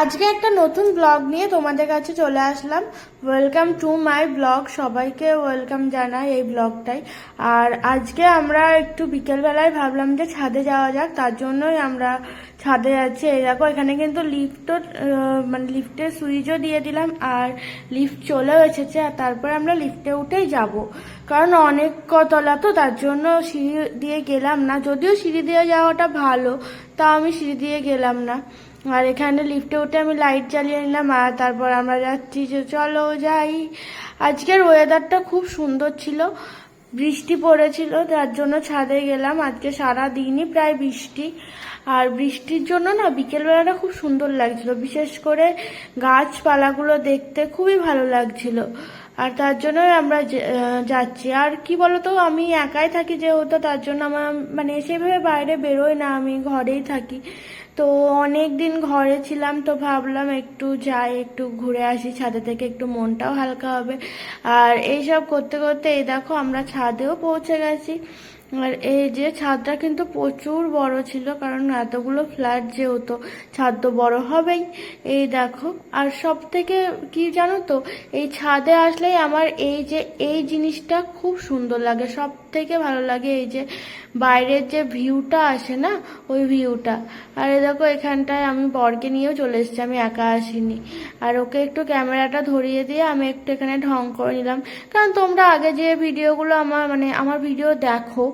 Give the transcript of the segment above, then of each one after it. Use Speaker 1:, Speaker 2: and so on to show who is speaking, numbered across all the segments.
Speaker 1: আজকে একটা নতুন ব্লগ নিয়ে তোমাদের কাছে চলে আসলাম। ওয়েলকাম টু মাই ব্লগ সবাইকে ওয়েলকাম জানাই এই ব্লগটাই আর আজকে আমরা একটু বিকেলবেলায় ভাবলাম যে ছাদে যাওয়া যাক, তার জন্যই আমরা ছাদে যাচ্ছি এই দেখো, এখানে কিন্তু লিফটও মানে লিফটের সুইচও দিয়ে দিলাম, আর লিফট চলেও এসেছে, আর তারপরে আমরা লিফটে উঠেই যাব। কারণ অনেক কতলা তো, তার জন্য সিঁড়ি দিয়ে গেলাম না। যদিও সিঁড়ি দিয়ে যাওয়াটা ভালো, তা আমি সিঁড়ি দিয়ে গেলাম না। আর এখানে লিফটে উঠে আমি লাইট জ্বালিয়ে নিলাম, আর তারপর আমরা যাচ্ছি যে চলো যাই। আজকের ওয়েদারটা খুব সুন্দর ছিল, বৃষ্টি পড়েছিল যার জন্য ছাদে গেলাম। আজকে সারা দিনই প্রায় বৃষ্টি, আর বৃষ্টির জন্য না বিকেলবেলাটা খুব সুন্দর লাগছিল। বিশেষ করে গাছপালাগুলো দেখতে খুবই ভালো লাগছিল। আর তার জন্যই আমরা যাচ্ছি। আর কি বলতো, আমি একাই থাকি যেহেতু, তার জন্য আমার মানে সেভাবে বাইরে বেরোই না, আমি ঘরেই থাকি। তো অনেক দিন ঘরে ছিলাম তো ভাবলাম একটু যাই, একটু ঘুরে আসি, ছাদে থেকে একটু মনটাও হালকা হবে। আর এইসব করতে করতে এই দেখো আমরা ছাদেও পৌঁছে গেছি। আর এই যে ছাদটা কিন্তু প্রচুর বড় ছিল, কারণ এতগুলো ফ্ল্যাট যেহেতু ছাদ তো বড় হবেই। এই দেখো, আর সব থেকে কি জানো তো, এই ছাদে আসলেই আমার এই যে, এই জিনিসটা খুব সুন্দর লাগে। সব থেকে ভালো লাগে, এই যে বাইরের যে ভিউটা আসে না, ওই ভিউটা। আর দেখো এখানটায় আমি বরকে নিয়েও চলে এসেছি, আমি একা আসিনি। আর ওকে একটু ক্যামেরাটা ধরিয়ে দিয়ে আমি একটু এখানে ঢং করে নিলাম। কারণ তোমরা আগে যে ভিডিওগুলো আমার মানে আমার ভিডিও দেখো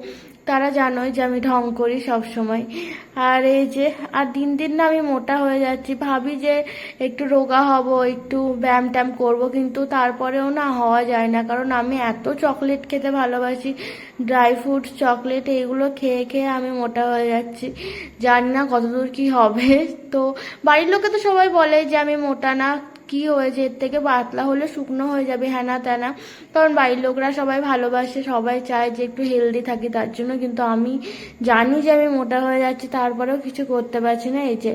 Speaker 1: তারা জানোই যে আমি ঢং করি সব সময় আর এই যে, আর দিন দিন না আমি মোটা হয়ে যাচ্ছি। ভাবি যে একটু রোগা হব, একটু ব্যায়াম ট্যাম করব, কিন্তু তারপরেও না হওয়া যায় না। কারণ আমি এত চকলেট খেতে ভালোবাসি, ড্রাই ফ্রুটস, চকলেট এইগুলো খেয়ে খেয়ে আমি মোটা হয়ে যাচ্ছি। জানি না কতদূর কি হবে। তো বাড়ির লোকে তো সবাই বলে যে আমি মোটা না কি হয়েছে? এর থেকে পাতলা হলে শুকনো হয়ে যাবে, হ্যানা ত্যানা। কারণ বাড়ির লোকরা সবাই ভালোবাসে, সবাই চায় যে একটু হেলদি থাকি, তার জন্য কিন্তু আমি জানি যে আমি মোটা হয়ে যাচ্ছি, তারপরেও কিছু করতে পারছি না। এই যে,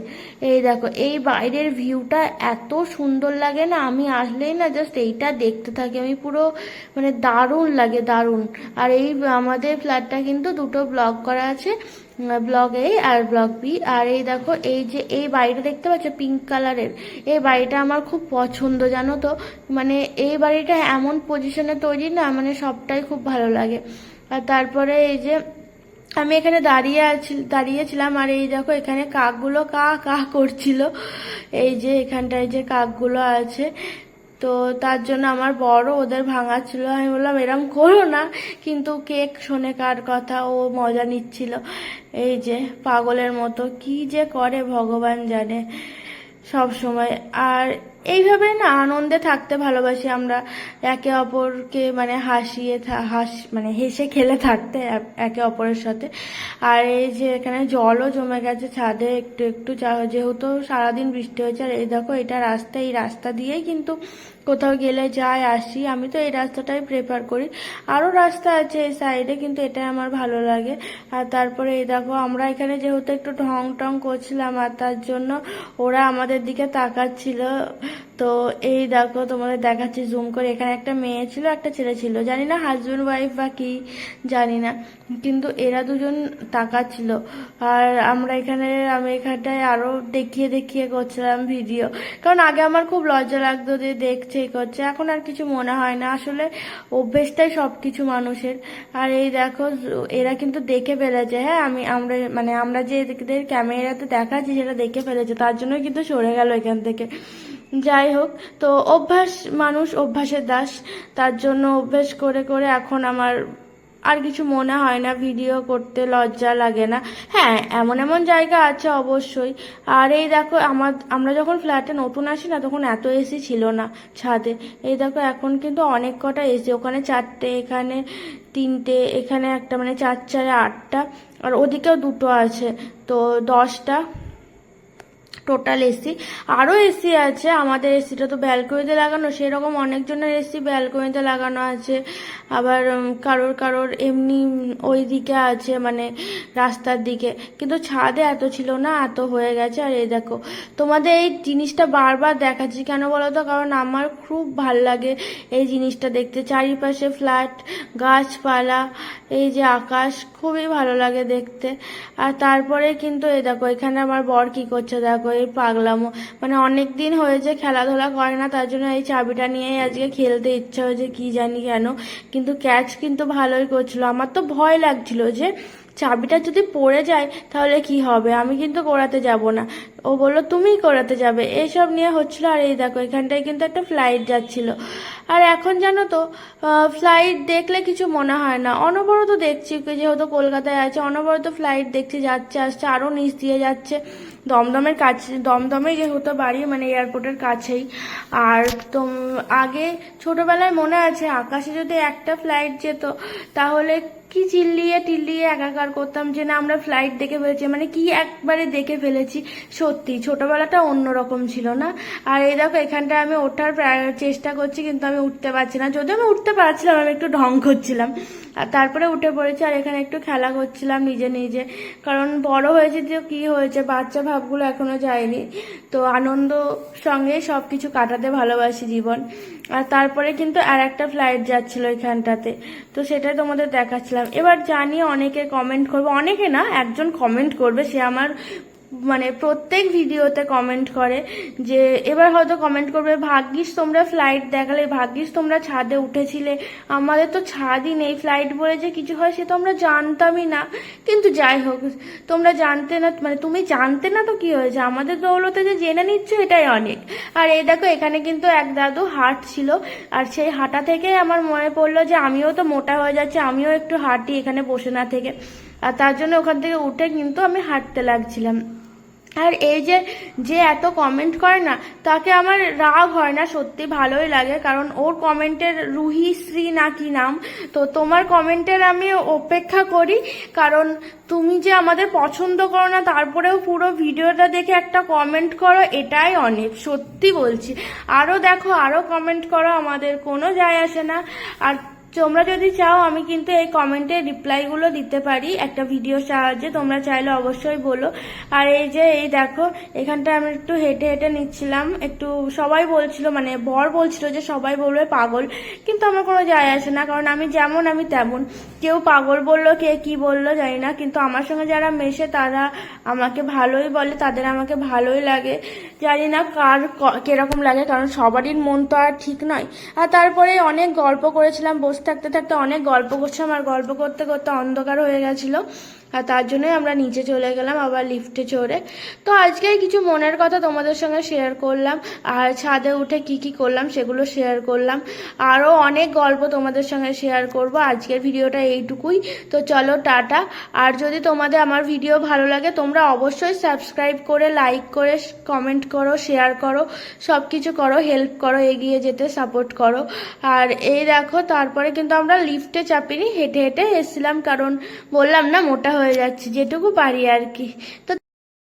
Speaker 1: এই দেখো, এই বাইরের ভিউটা এত সুন্দর লাগে না, আমি আসলেই না জাস্ট এইটা দেখতে থাকি, আমি পুরো মানে দারুণ লাগে, দারুণ। আর এই আমাদের ফ্ল্যাটটা কিন্তু দুটো ব্লক করা আছে ব্লগ এ আর ব্লগ বি আর এই দেখো, এই যে, এই বাড়িটা দেখতে পাচ্ছ? পিঙ্ক কালারের এই বাড়িটা আমার খুব পছন্দ, জানো তো? মানে এই বাড়িটা এমন পজিশনে তৈরি না মানে সবটাই খুব ভালো লাগে। আর তারপরে এই যে, আমি এখানে দাঁড়িয়ে আছি, দাঁড়িয়েছিলাম, আর এই দেখো, এখানে কাকগুলো কা কা করছিল। এই যে, এখানটায় যে কাকগুলো আছে তো তার জন্য আমার বড় ওদের ভাঙা ছিল। আমি বললাম, এরম করো না। কিন্তু কেক শোনে কার কথা, ও মজা নিচ্ছিল। এই যে পাগলের মতো, কি যে করে ভগবান জানে সব সময়। আর এইভাবে না আনন্দে থাকতে ভালোবাসি আমরা। একে অপরকে মানে হাসিয়ে হাস মানে হেসে খেলে থাকতে একে অপরের সাথে। আর এই যে এখানে জলও জমে গেছে ছাদে একটু একটু যেহেতু সারাদিন বৃষ্টি হয়েছে, আর এই দেখো এটা রাস্তা, এই রাস্তা দিয়েই কিন্তু কোথাও গেলে যাই, আসি, আমি তো এই রাস্তাটাই প্রেফার করি। আরও রাস্তা আছে এই সাইডে কিন্তু এটাই আমার ভালো লাগে। আর তারপরে এই দেখো, আমরা এখানে যেহেতু একটু ঢং টং করছিলাম, আর তার জন্য ওরা আমাদের দিকে তাকাচ্ছিল। তো এই দেখো, তোমাদের দেখাচ্ছি জুম করে। এখানে একটা মেয়ে ছিল, একটা ছেলে ছিল। জানি না হাজব্যান্ড ওয়াইফ বা কি, জানি না। কিন্তু এরা দুজন তাকাচ্ছিল আর আমরা এখানে, আমি এখানটায় আরও দেখিয়ে দেখিয়ে করছিলাম ভিডিও কারণ আগে আমার খুব লজ্জা লাগতো যে দেখছে করছে। এখন আর কিছু মনে হয় না। আসলে অভ্যেসটাই সব কিছু মানুষের। আর এই দেখো, এরা কিন্তু দেখে ফেলেছে। হ্যাঁ আমি, আমরা মানে আমরা যে এদের ক্যামেরাতে দেখাচ্ছি, সেটা দেখে ফেলেছে। তার জন্য কিন্তু সরে গেল এখান থেকে। যাই হোক, তো অভ্যাস, মানুষ অভ্যাসের দাস। তার জন্য অভ্যাস করে করে এখন আমার আর কিছু মনে হয় না, ভিডিও করতে লজ্জা লাগে না। হ্যাঁ এমন এমন জায়গা আছে অবশ্যই। আর এই দেখো, আমার, আমরা যখন ফ্ল্যাটে নতুন আসি না, তখন এত এসি ছিল না ছাদে। এই দেখো, এখন কিন্তু অনেক কটা এসি ওখানে চারটে, এখানে তিনটে, এখানে একটা মানে চার চারে আটটা, আর ওদিকেও দুটো আছে। তো দশটা টোটাল এসি আরও এসি আছে, আমাদের এসিটা তো ব্যালকনিতে লাগানো, সেরকম অনেকজনের এসি ব্যালকনিতে লাগানো আছে। আবার কারোর কারোর এমনি ওই দিকে আছে মানে রাস্তার দিকে। কিন্তু ছাদে এত ছিল না, এত হয়ে গেছে। আর এই দেখো, তোমাদের এই জিনিসটা বারবার দেখাচ্ছি কেন বলো তো কারণ আমার খুব ভালো লাগে এই জিনিসটা দেখতে। চারিপাশে ফ্ল্যাট গাছপালা, এই যে আকাশ, খুবই ভালো লাগে দেখতে। আর তারপরে কিন্তু এই দেখো, এখানে আমার বর কি করছে দেখো এই পাগলামো। মানে অনেক দিন হয়েছে খেলাধুলা করে না, তার জন্য এই চাবিটা নিয়েই আজকে খেলতে ইচ্ছা হয়েছে, কি জানি কেন। কিন্তু ক্যাচ কিন্তু ভালোই করছিল। আমার তো ভয় লাগছিল যে চাবিটা যদি পড়ে যায়, তাহলে কি হবে? আমি কিন্তু করাতে যাব না। ও বলল, তুমিই করাতে যাবে। এইসব নিয়ে হচ্ছিল, আর এই দেখো, এখানটায় কিন্তু একটা ফ্লাইট যাচ্ছিল। আর এখন জানো তো ফ্লাইট দেখলে কিছু মনে হয় না। অনবরত দেখছি যেহেতু কলকাতায় আছে, অনবরত ফ্লাইট দেখছি, যাচ্ছে, আসছে আরও নিচ দিয়ে যাচ্ছে। দমদমের কাছে দমদমে যেহেতু বাড়ি মানে এয়ারপোর্টের কাছেই। আর তো, আগে ছোটবেলায় মনে আছে, আকাশে যদি একটা ফ্লাইট যেত, তাহলে কি চিল্লিয়ে টিল্লিয়ে একাকার করতাম যে না, আমরা ফ্লাইট দেখে ফেলেছি। মানে কি একবারে দেখে ফেলেছি? সত্যি, ছোটবেলাটা অন্যরকম ছিল না? আর এই দেখো এখানটা আমি ওঠার চেষ্টা করছি, কিন্তু আমি উঠতে পারছি না। যদিও আমি উঠতে পারছিলাম, আমি একটু ঢং করছিলাম। আর তারপরে উঠে পড়েছি আর এখানে একটু খেলা করছিলাম নিজে নিজে। কারণ বড় হয়েছে যে কি হয়েছে, বাচ্চা ভাবগুলো এখনও যায়নি। তো আনন্দ সঙ্গে সব কিছু কাটাতে ভালোবাসি জীবন। আর তারপরে কিন্তু আর একটা ফ্লাইট যাচ্ছিল এখানটাতে। তো সেটাই তোমাদের দেখাচ্ছিলাম। এবার জানি অনেকে কমেন্ট করবে। অনেকে না, একজন কমেন্ট করবে। সে আমার মানে প্রত্যেক ভিডিওতে কমেন্ট করে যে, এবার হয়তো কমেন্ট করবে, ভাগ্যিস তোমরা ফ্লাইট দেখালে, ভাগ্যিস তোমরা ছাদে উঠেছিলে। আমাদের তো ছাদই নেই ফ্লাইট বলে যে কিছু হয় সে তো আমরা জানতামই না। কিন্তু যাই হোক, তোমরা জানতে না মানে তুমি জানতে না তো কি হয়েছে? আমাদের দৌলতে যে জেনে নিচ্ছ এটাই অনেক। আর এই দেখো, এখানে কিন্তু এক দাদু হাট ছিল আর সেই হাঁটা থেকে আমার মনে পড়ল যে, আমিও তো মোটা হয়ে যাচ্ছে, আমিও একটু হাঁটি এখানে বসে না থেকে। আর তার জন্য ওখান থেকে উঠে কিন্তু আমি হাঁটতে লাগছিলাম। আর এই যে যে এত কমেন্ট করে না, তাকে আমার রাগ হয় না, সত্যি ভালোই লাগে, কারণ ওর কমেন্টের রুহি শ্রী না কি নাম? তো তোমার কমেন্টের আমি অপেক্ষা করি, কারণ তুমি যে আমাদের পছন্দ করো না, তারপরেও পুরো ভিডিওটা দেখে একটা কমেন্ট করো, এটাই অনেক, সত্যি বলছি। আরও দেখো আরও কমেন্ট করো, আমাদের কোনো যায় আসে না। আর তোমরা যদি চাও, আমি কিন্তু এই কমেন্টে রিপ্লাইগুলো দিতে পারি। একটা ভিডিওর সাহায্যে তোমরা চাইলে অবশ্যই বলো। আর এই যে, এই দেখো, এখানটা আমি একটু হেঁটে হেঁটে নিচ্ছিলাম। একটু সবাই বলছিল মানে বর বলছিল যে সবাই বলবে পাগল। কিন্তু আমার কোনো যায় আসে না, কারণ আমি যেমন, আমি তেমন। কেউ পাগল বলল, কে কি বলল জানি না, কিন্তু আমার সঙ্গে যারা মেশে, তারা আমাকে ভালোই বলে, তাদের আমাকে ভালোই লাগে। জানি না কার কীরকম লাগে, কারণ সবারই মন তো আর ঠিক নয়। আর তারপরে অনেক গল্প করেছিলাম থাকতে থাকতে অনেক গল্প করছিলাম আর গল্প করতে করতে অন্ধকার হয়ে গেছিল। আর তার জন্যই আমরা নিচে চলে গেলাম আবার লিফটে চড়ে। তো আজকে কিছু মনের কথা তোমাদের সঙ্গে শেয়ার করলাম। আর ছাদে উঠে কি কি করলাম সেগুলো শেয়ার করলাম। আরও অনেক গল্প তোমাদের সঙ্গে শেয়ার করব। আজকের ভিডিওটা এইটুকুই। তো চলো টাটা। আর যদি তোমাদের আমার ভিডিও ভালো লাগে, তোমরা অবশ্যই সাবস্ক্রাইব করে লাইক করে কমেন্ট করো শেয়ার করো সব কিছু করো হেল্প করো, এগিয়ে যেতে সাপোর্ট করো। আর এই দেখো, তারপরে কিন্তু আমরা লিফটে চাপিনি, হেঁটে হেঁটে এসেছিলাম। কারণ বললাম না, মোটা হয়ে যাচ্ছি যেটুকু পারি আর কি। তো